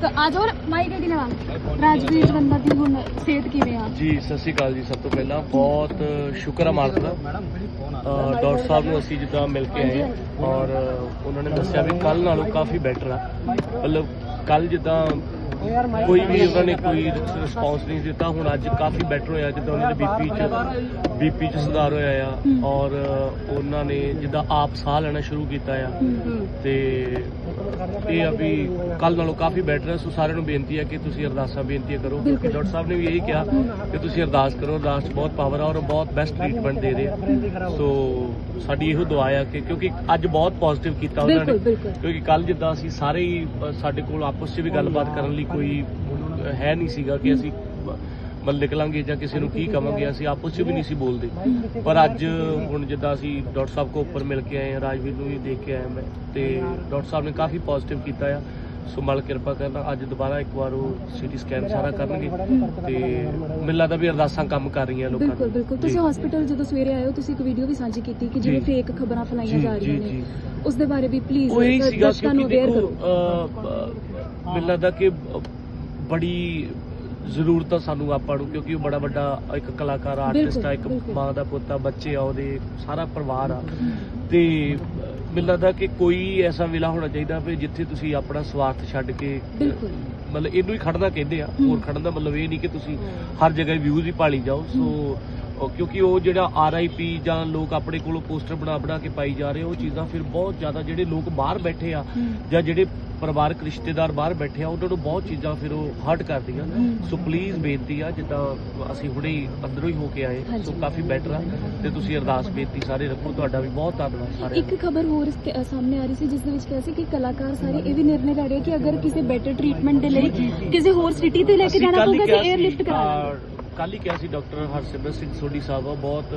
ਤਾਂ ਆ ਜਾਓ ਮਾਈਕ ਦੇ ਨਾਲ ਰਾਜਵੀਰ ਜਵੰਦਾ ਦੀ ਹੁਣ ਸਿਹਤ ਕਿਵੇਂ ਆ? ਜੀ, ਸਤਿ ਸ਼੍ਰੀ ਅਕਾਲ ਜੀ ਸਭ ਤੋਂ ਪਹਿਲਾਂ। ਬਹੁਤ ਸ਼ੁਕਰ ਹੈ ਮਾਲਕ ਦਾ। ਅਹ, ਡਾਕਟਰ ਸਾਹਿਬ ਨੂੰ ਅਸੀਂ ਜਿੱਦਾਂ ਮਿਲ ਕੇ ਆਏ ਹਾਂ ਔਰ ਉਹਨਾਂ ਨੇ ਦੱਸਿਆ ਵੀ ਕੱਲ ਨਾਲੋਂ ਕਾਫੀ ਬੈਟਰ ਆ। ਮਤਲਬ ਕੱਲ ਜਿੱਦਾਂ ਕੋਈ ਵੀ ਉਹਨਾਂ ਨੇ ਕੋਈ ਰਿਸਪੌਂਸ ਨਹੀਂ ਦਿੱਤਾ। ਹੁਣ ਅੱਜ ਕਾਫੀ ਬੈਟਰ ਹੋਇਆ ਜਿੱਦਾਂ ਉਹਨਾਂ ਦੇ ਬੀਪੀ ਚ ਬੀਪੀ ਚ ਸੁਧਾਰ ਹੋਇਆ ਆ ਔਰ ਉਹਨਾਂ ਨੇ ਜਿੱਦਾਂ ਆਪ ਸਾਹ ਲੈਣਾ ਸ਼ੁਰੂ ਕੀਤਾ ਆ। ਤੇ ਇਹ ਆ ਵੀ ਕੱਲ ਨਾਲੋਂ ਕਾਫੀ ਬੈਟਰ ਹੈ ਸੋ ਸਾਰਿਆਂ ਨੂੰ ਬੇਨਤੀ ਹੈ ਕਿ ਤੁਸੀਂ ਅਰਦਾਸਾਂ ਬੇਨਤੀਆਂ ਕਰੋ। ਕਿਉਂਕਿ। ਡਾਕਟਰ ਸਾਹਿਬ ਨੇ ਵੀ ਇਹੀ ਕਿਹਾ ਕਿ ਤੁਸੀਂ ਅਰਦਾਸ ਕਰੋ ਅਰਦਾਸ 'ਚ ਬਹੁਤ ਪਾਵਰ ਆ ਔਰ ਬਹੁਤ ਬੈਸਟ ਟ੍ਰੀਟਮੈਂਟ ਦੇ ਰਹੇ ਸੋ ਸਾਡੀ ਇਹੋ ਦੁਆ ਆ ਕਿ ਕਿਉਂਕਿ ਅੱਜ ਬਹੁਤ ਪੋਜ਼ਿਟਿਵ ਕੀਤਾ ਉਹਨਾਂ ਨੇ। ਕਿਉਂਕਿ ਕੱਲ ਜਿੱਦਾਂ ਅਸੀਂ ਸਾਰੇ ਹੀ ਸਾਡੇ ਕੋਲ ਆਪਸ 'ਚ ਵੀ ਗੱਲਬਾਤ ਕਰਨ ਲਈ ਕੋਈ ਹੈ ਨਹੀਂ ਸੀਗਾ ਕਿ ਅਸੀਂ ਮਤਲਬ ਨਿਕਲਾਂਗੇ ਜਾਂ ਕਿਸੇ ਨੂੰ ਕੀ ਕਵਾਂਗੇ ਅਸੀਂ ਆਪਸ 'ਚ ਵੀ ਨਹੀਂ ਸੀ ਬੋਲਦੇ ਪਰ ਅੱਜ ਹੁਣ ਜਿੱਦਾਂ ਅਸੀਂ ਡਾਕਟਰ ਸਾਹਿਬ ਕੋ ਉੱਪਰ ਮਿਲ ਕੇ ਆਏ ਹਾਂ ਰਾਜਵੀਰ ਨੂੰ ਵੀ ਦੇਖ ਕੇ ਆਇਆ ਮੈਂ ਤੇ ਡਾਕਟਰ ਸਾਹਿਬ ਨੇ ਕਾਫੀ ਪੋਜ਼ਿਟਿਵ ਕੀਤਾ ਆ ਸੋ ਮਲ ਕਿਰਪਾ ਕਰਨਾ ਅੱਜ ਦੁਬਾਰਾ ਇੱਕ ਵਾਰ ਉਹ ਸੀਟੀ ਸਕੈਨ ਸਾਰਾ ਕਰਨਗੇ ਤੇ ਮੈਨੂੰ ਲੱਗਦਾ ਵੀ ਅਰਦਾਸਾਂ ਕੰਮ ਕਰ ਰਹੀਆਂ ਲੋਕਾਂ ਬਿਲਕੁਲ ਬਿਲਕੁਲ ਤੁਸੀਂ। ਹਸਪੀਟਲ ਜਦੋਂ ਸਵੇਰੇ ਆਏ ਹੋ ਤੁਸੀਂ ਇੱਕ ਵੀਡੀਓ ਵੀ ਸਾਂਝੀ ਕੀਤੀ ਕਿ ਜਿਵੇਂ। ਫੇਕ ਖਬਰਾਂ ਫੈਲਾਈਆਂ ਜੀ, ਰਹੀਆਂ ਨੇ। ਉਸ ਦੇ ਬਾਰੇ ਵੀ ਪਲੀਜ਼ ਦਰਸ਼ਕਾਂ ਨੂੰ ਅਵੇਅਰ ਕਰੋ ਮੈਨੂੰ ਲੱਗਦਾ ਕਿ ਬੜੀ ਜ਼ਰੂਰਤ ਆ ਸਾਨੂੰ ਆਪਾਂ ਨੂੰ ਕਿਉਂਕਿ ਉਹ ਬੜਾ ਵੱਡਾ ਇੱਕ ਕਲਾਕਾਰ ਆਰਟਿਸਟ ਆ ਇੱਕ। ਮਾਂ ਦਾ ਪੁੱਤ ਆ ਬੱਚੇ ਆ ਉਹਦੇ ਸਾਰਾ ਪਰਿਵਾਰ ਆ। ਤੇ ਮੈਨੂੰ ਲੱਗਦਾ ਕਿ ਕੋਈ ਐਸਾ ਵੇਲਾ ਹੋਣਾ ਚਾਹੀਦਾ ਵੀ ਜਿੱਥੇ ਤੁਸੀਂ ਆਪਣਾ ਸਵਾਰਥ ਛੱਡ ਕੇ ਮਤਲਬ ਇਹਨੂੰ ਹੀ ਖੜਨਾ ਕਹਿੰਦੇ ਆ। ਹੋਰ ਖੜਨ ਦਾ ਮਤਲਬ ਇਹ ਨਹੀਂ ਕਿ ਤੁਸੀਂ ਹਰ ਜਗ੍ਹਾ ਵਿਊਜ਼ ਹੀ ਭਾਲੀ ਜਾਓ। ਸੋ ਉਹ ਕਿਉਂਕਿ ਉਹ ਜਿਹੜਾ ਆਰਆਈਪੀ ਜਾਂ ਲੋਕ ਆਪਣੇ ਕੋਲੋਂ ਪੋਸਟਰ ਬਣਾ ਬਣਾ ਕੇ ਪਾਈ ਜਾ ਰਹੇ ਉਹ ਚੀਜ਼ਾਂ ਫਿਰ ਬਹੁਤ ਜ਼ਿਆਦਾ ਜਿਹੜੇ ਲੋਕ ਬਾਹਰ ਬੈਠੇ ਆ। ਜਾਂ ਜਿਹੜੇ ਪਰਿਵਾਰਕ ਰਿਸ਼ਤੇਦਾਰ ਬਾਹਰ ਬੈਠੇ ਆ ਉਹਨਾਂ ਨੂੰ ਬਹੁਤ ਚੀਜ਼ਾਂ ਫਿਰ ਉਹ ਹਰਟ ਕਰਦੀਆਂ। ਸੋ ਪਲੀਜ਼ ਬੇਨਤੀ ਆ ਜਿੱਦਾਂ ਅਸੀਂ ਹੁਣੇ ਹੀ ਅੰਦਰੋਂ ਹੀ ਹੋ ਕੇ ਆਏ। ਸੋ ਕਾਫੀ ਬੈਟਰ ਆ ਤੇ ਤੁਸੀਂ ਅਰਦਾਸ ਬੇਨਤੀ ਸਾਰੇ ਰੱਖੋ ਤੁਹਾਡਾ ਵੀ ਬਹੁਤ ਧੰਨਵਾਦ ਸਾਰਿਆਂ ਦਾ ਇੱਕ ਖਬਰ ਹੋਰ ਤੇ- ਸਾਹਮਣੇ ਆ ਰਹੀ ਸੀ ਜਿਸ ਦੇ ਵਿੱਚ ਕਿਹਾ ਸੀ ਕਿ ਕਲਾਕਾਰ ਸਾਰੇ ਇਹ ਵੀ ਨਿਰਣੇ ਲੈ ਰਹੇ ਕਿ ਅਗਰ ਕਿਸੇ ਬੈਟਰ ਟ੍ਰੀਟਮੈਂਟ ਦੇ ਲਈ ਕਿਸੇ ਹੋਰ ਸਿਟੀ ਤੇ ਲੈ ਕੇ ਜਾਣਾ ਪਊਗਾ ਸੀ, 에ਅਰਲਿਫਟ ਕਰਾ ਲਾਂਗੇ ਕੱਲ੍ਹ ਹੀ ਕਿਹਾ ਸੀ ਡਾਕਟਰ ਹਰਸਿਮਰਤ ਸਿੰਘ ਸੋਢੀ ਸਾਹਿਬ ਆ ਬਹੁਤ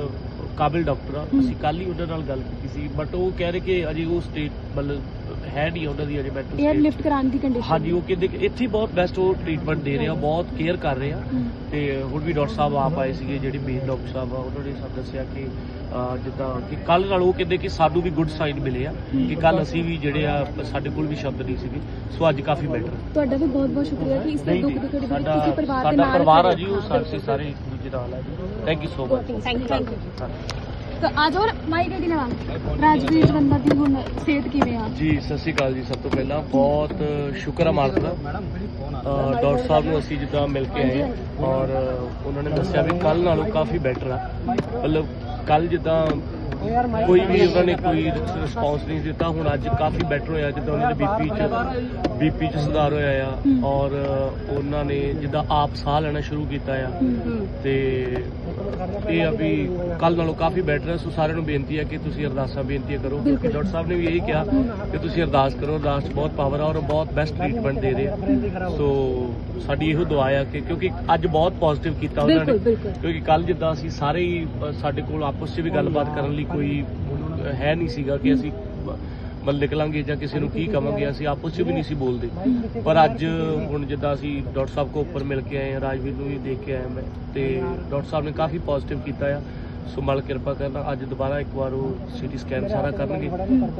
ਕਾਬਿਲ ਡਾਕਟਰ ਆ। ਅਸੀਂ ਕੱਲ ਹੀ ਉਹਨਾਂ ਨਾਲ ਗੱਲ ਕੀਤੀ ਸੀ ਬਟ ਉਹ ਕਹਿ ਰਹੇ ਕਿ ਅਜੇ ਉਹ ਸਟੇਟ ਮਤਲਬ ਹੈ ਨਹੀਂ ਉਹਨਾਂ ਦੀ ਅਜੇ ਮੈਂਟਲ 에ਅਰਲਿਫਟ ਕਰਾਉਣ ਦੀ ਕੰਡੀਸ਼ਨ ਹਾਂਜੀ ਉਹ ਕਹਿੰਦੇ ਕਿ ਇੱਥੇ ਹੀ ਬਹੁਤ ਬੈਸਟ ਉਹ ਟ੍ਰੀਟਮੈਂਟ ਦੇ ਰਹੇ ਆ ਬਹੁਤ ਕੇਅਰ ਕਰ ਰਹੇ ਆ। ਤੇ ਹੁਣ ਵੀ ਡਾਕਟਰ ਸਾਹਿਬ ਆਪ ਆਏ ਸੀਗੇ ਜਿਹੜੀ ਮੇਨ ਡਾਕਟਰ ਸਾਹਿਬ ਆ ਉਹਨਾਂ ਨੇ ਸਾਨੂੰ ਦੱਸਿਆ ਕਿ ਅਹ, ਜਿੱਦਾਂ ਕਿ ਕੱਲ ਨਾਲ ਉਹ ਕਹਿੰਦੇ ਕਿ ਸਾਨੂੰ ਵੀ ਗੁੱਡ ਸਾਈਨ ਮਿਲੇ ਆ ਕਿ ਕੱਲ ਅਸੀਂ ਵੀ ਜਿਹੜੇ ਆ ਸਾਡੇ ਕੋਲ ਵੀ ਸ਼ਬਦ ਨਹੀਂ ਸੀਗੇ ਸੋ ਅੱਜ ਕਾਫੀ ਬੈਟਰ ਤੁਹਾਡਾ ਵੀ ਬਹੁਤ ਬਹੁਤ ਸ਼ੁਕਰੀਆ ਕਿ ਇਸ ਦੁੱਖ ਦੀ ਘੜੀ ਵਿੱਚ ਸਾਡਾ ਤੁਸੀਂ ਪਰਿਵਾਰ ਦੇ ਸਾਡਾ ਨਾਲ ਪਰਿਵਾਰ ਆ ਜੀ। ਉਹ ਹਾਂ, ਸਾਰੇ ਇੱਕ ਦੂਜੇ ਨਾਲ ਆ ਜੀ। Thank you so much you. you ਤਾਂ ਆ ਜਾਓ ਮਾਈਕ ਦੇ ਨਾਲ ਰਾਜਵੀਰ ਜਵੰਦਾ ਦੀ ਹੁਣ ਸਿਹਤ ਕਿਵੇਂ ਆ? ਜੀ ਸਤਿ ਸ਼੍ਰੀ ਅਕਾਲ ਜੀ ਸਭ ਤੋਂ ਪਹਿਲਾਂ। ਬਹੁਤ ਸ਼ੁਕਰ ਹੈ ਮਾਲਕ ਦਾ। ਅਹ ਡਾਕਟਰ ਸਾਹਿਬ ਨੂੰ ਅਸੀਂ ਜਿੱਦਾਂ ਮਿਲ ਕੇ ਆਏ ਹਾਂ ਔਰ ਉਹਨਾਂ ਨੇ ਦੱਸਿਆ ਵੀ ਕੱਲ ਨਾਲੋਂ ਕਾਫੀ ਬੈਟਰ ਆ। ਮਤਲਬ ਕੱਲ ਜਿੱਦਾਂ ਕੋਈ ਵੀ ਉਹਨਾਂ ਨੇ ਕੋਈ ਰਿਸਪੌਂਸ ਨਹੀਂ ਦਿੱਤਾ ਹੁਣ ਅੱਜ ਕਾਫੀ ਬੈਟਰ ਹੋਇਆ। ਜਿੱਦਾਂ ਉਹਨਾਂ ਦੇ ਬੀਪੀ ਚ ਬੀਪੀ ਚ ਸੁਧਾਰ ਹੋਇਆ ਆ। ਔਰ ਉਹਨਾਂ ਨੇ ਜਿੱਦਾਂ ਆਪ ਸਾਹ ਲੈਣਾ ਸ਼ੁਰੂ ਕੀਤਾ ਆ। ਤੇ ਇਹ ਆ ਵੀ ਕੱਲ ਨਾਲੋਂ ਕਾਫੀ ਬੈਟਰ ਹੈ। ਸੋ ਸਾਰਿਆਂ ਨੂੰ ਬੇਨਤੀ ਹੈ ਕਿ ਤੁਸੀਂ ਅਰਦਾਸਾਂ ਬੇਨਤੀਆਂ ਕਰੋ ਕਿਉਂਕਿ। ਡਾਕਟਰ ਸਾਹਿਬ ਨੇ ਵੀ ਇਹੀ ਕਿਹਾ ਕਿ ਤੁਸੀਂ ਅਰਦਾਸ ਕਰੋ ਅਰਦਾਸ ਬਹੁਤ ਪਾਵਰ ਆ ਔਰ ਬਹੁਤ ਬੈਸਟ ਟ੍ਰੀਟਮੈਂਟ ਦੇ ਰਹੇ ਸੋ ਸਾਡੀ ਇਹੋ ਦੁਆ ਆ ਕਿ ਕਿਉਂਕਿ ਅੱਜ ਬਹੁਤ ਪੋਜ਼ਿਟਿਵ ਕੀਤਾ ਉਹਨਾਂ ਨੇ। ਕਿਉਂਕਿ ਕੱਲ ਜਿੱਦਾਂ ਅਸੀਂ ਸਾਰੇ ਹੀ ਸਾਡੇ ਕੋਲ ਆਪਸ 'ਚ ਵੀ ਗੱਲਬਾਤ ਕਰਨ ਲਈ ਕੋਈ ਹੈ ਨਹੀਂ ਸੀਗਾ ਕਿ ਅਸੀਂ ਮਤਲਬ ਨਿਕਲਾਂਗੇ ਜਾਂ ਕਿਸੇ ਨੂੰ ਕੀ ਕਵਾਂਗੇ ਅਸੀਂ ਆਪਸ 'ਚ ਵੀ ਨਹੀਂ ਸੀ ਬੋਲਦੇ ਪਰ ਅੱਜ ਹੁਣ ਜਿੱਦਾਂ ਅਸੀਂ ਡਾਕਟਰ ਸਾਹਿਬ ਕੋ ਉੱਪਰ ਮਿਲ ਕੇ ਆਏ ਹਾਂ ਰਾਜਵੀਰ ਨੂੰ ਵੀ ਦੇਖ ਕੇ ਆਇਆ ਮੈਂ ਤੇ ਡਾਕਟਰ ਸਾਹਿਬ ਨੇ ਕਾਫੀ ਪੋਜ਼ਿਟਿਵ ਕੀਤਾ ਆ ਸੋ ਮਲ ਕਿਰਪਾ ਕਰਨਾ ਅੱਜ ਦੁਬਾਰਾ ਇੱਕ ਵਾਰ ਉਹ ਸੀਟੀ ਸਕੈਨ ਸਾਰਾ ਕਰਨਗੇ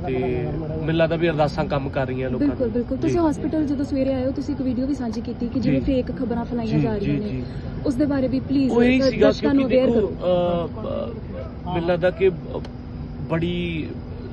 ਤੇ ਮੈਨੂੰ ਲੱਗਦਾ ਵੀ ਅਰਦਾਸਾਂ ਕੰਮ ਕਰ ਰਹੀਆਂ ਲੋਕਾਂ ਬਿਲਕੁਲ ਬਿਲਕੁਲ ਤੁਸੀਂ। ਹਸਪੀਟਲ ਜਦੋਂ ਸਵੇਰੇ ਆਏ ਹੋ ਤੁਸੀਂ ਇੱਕ ਵੀਡੀਓ ਵੀ ਸਾਂਝੀ ਕੀਤੀ ਕਿ ਜਿਵੇਂ ਜੀ। ਫੇਕ ਖਬਰਾਂ ਫੈਲਾਈਆਂ ਜੀ, ਰਹੀਆਂ ਨੇ। ਉਸ ਦੇ ਬਾਰੇ ਵੀ ਪਲੀਜ਼ ਉਹ ਇਹੀ ਸੀਗਾ ਦਰਸ਼ਕਾਂ ਨੂੰ ਅਵੇਅਰ ਕਰੋ ਮੈਨੂੰ ਲੱਗਦਾ ਕਿ ਬੜੀ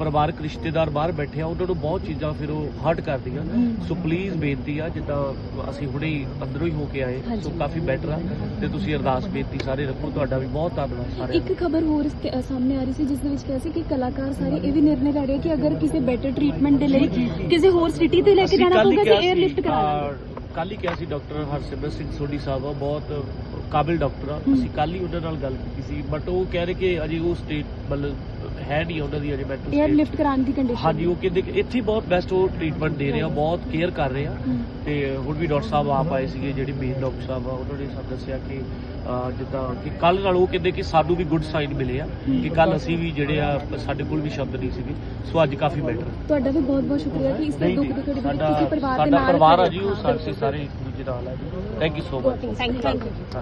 ਪਰਿਵਾਰਕ ਰਿਸ਼ਤੇਦਾਰ ਬਾਹਰ ਬੈਠੇ ਆ ਉਹਨਾਂ ਨੂੰ ਬਹੁਤ ਚੀਜ਼ਾਂ ਫਿਰ ਉਹ ਹਰਟ ਕਰਦੀਆਂ। ਸੋ ਪਲੀਜ਼ ਬੇਨਤੀ ਆ ਜਿੱਦਾਂ ਅਸੀਂ ਹੁਣੇ ਹੀ ਅੰਦਰੋਂ ਹੀ ਹੋ ਕੇ ਆਏ। ਸੋ ਕਾਫੀ ਬੈਟਰ ਆ ਤੇ ਤੁਸੀਂ ਅਰਦਾਸ ਬੇਨਤੀ ਸਾਰੇ ਰੱਖੋ ਤੁਹਾਡਾ ਵੀ ਬਹੁਤ ਧੰਨਵਾਦ ਸਾਰਿਆਂ ਇੱਕ ਖਬਰ ਹੋਰ ਤੇ- ਸਾਹਮਣੇ ਆ ਰਹੀ ਸੀ ਜਿਸ ਦੇ ਵਿੱਚ ਕਿਹਾ ਸੀ ਕਿ ਕਲਾਕਾਰ ਸਾਰੇ ਇਹ ਵੀ ਨਿਰਣੇ ਲੈ ਰਹੇ ਕਿ ਅਗਰ ਕਿਸੇ ਬੈਟਰ ਟ੍ਰੀਟਮੈਂਟ ਦੇ ਲਈ ਕਿਸੇ ਹੋਰ ਸਿਟੀ ਤੇ ਲੈ ਕੇ ਜਾਣਾ ਪਊਗਾ ਕਿ 에ਅਰਲਿਫਟ ਕਰਾ ਲਾਂਗੇ ਕੱਲ ਹੀ ਕਿਹਾ ਸੀ ਡਾਕਟਰ ਹਰਸਿਮਰਤ ਸਿੰਘ ਸੋਢੀ ਸਾਹਿਬ ਆ ਬਹੁਤ ਕਾਬਿਲ ਡਾਕਟਰ ਆ। ਅਸੀਂ ਕੱਲ ਹੀ ਉਹਨਾਂ ਨਾਲ ਗੱਲ ਕੀਤੀ ਸੀ ਬਟ ਉਹ ਕਹਿ ਰਹੇ ਕਿ ਅਜੇ ਉਹ ਸਟੇਟ ਮਤਲਬ ਹੈ ਨਹੀਂ ਉਹਨਾਂ ਦੀ ਅਜੇ ਮੈਂਟਲ 에ਅਰ ਲਿਫਟ ਕਰਾਉਣ ਦੀ ਕੰਡੀਸ਼ਨ ਹਾਂਜੀ ਉਹ ਕਹਿੰਦੇ ਕਿ ਇੱਥੇ ਬਹੁਤ ਬੈਸਟ ਉਹ ਟ੍ਰੀਟਮੈਂਟ ਦੇ ਰਹੇ ਆ ਬਹੁਤ ਕੇਅਰ ਕਰ ਰਹੇ ਆ। ਤੇ ਹੁਣ ਵੀ ਡਾਕਟਰ ਸਾਹਿਬ ਆਪ ਆਏ ਸੀਗੇ ਜਿਹੜੇ ਮੇਨ ਡਾਕਟਰ ਸਾਹਿਬ ਆ ਉਹਨਾਂ ਨੇ ਸਾਨੂੰ ਦੱਸਿਆ ਕਿ ਜਿੱਦਾਂ ਕਿ ਕੱਲ ਨਾਲ ਉਹ ਕਹਿੰਦੇ ਕਿ ਸਾਨੂੰ ਵੀ ਗੁੱਡ ਸਾਈਨ ਮਿਲੇ ਆ ਕਿ ਕੱਲ ਅਸੀਂ ਵੀ ਜਿਹੜੇ ਆ ਸਾਡੇ ਕੋਲ ਵੀ ਸ਼ਬਦ ਨਹੀਂ ਸੀਗੇ ਸੋ ਅੱਜ ਕਾਫੀ ਬੈਟਰ ਤੁਹਾਡਾ ਵੀ ਬਹੁਤ ਬਹੁਤ ਸ਼ੁਕਰੀਆ ਕਿ ਇਸ ਦੁੱਖ ਦੀ ਘੜੀ ਵਿੱਚ ਸਾਡਾ ਤੁਸੀਂ ਪਰਿਵਾਰ ਦੇ ਸਾਡਾ ਨਾਲ ਪਰਿਵਾਰ ਆ ਜੀ ਉਹ ਸਾਰੇ ਸਾਰੇ ਇੱਕ ਦੂਜੇ ਨਾਲ ਆ ਜੀ। Thank you so much thank you.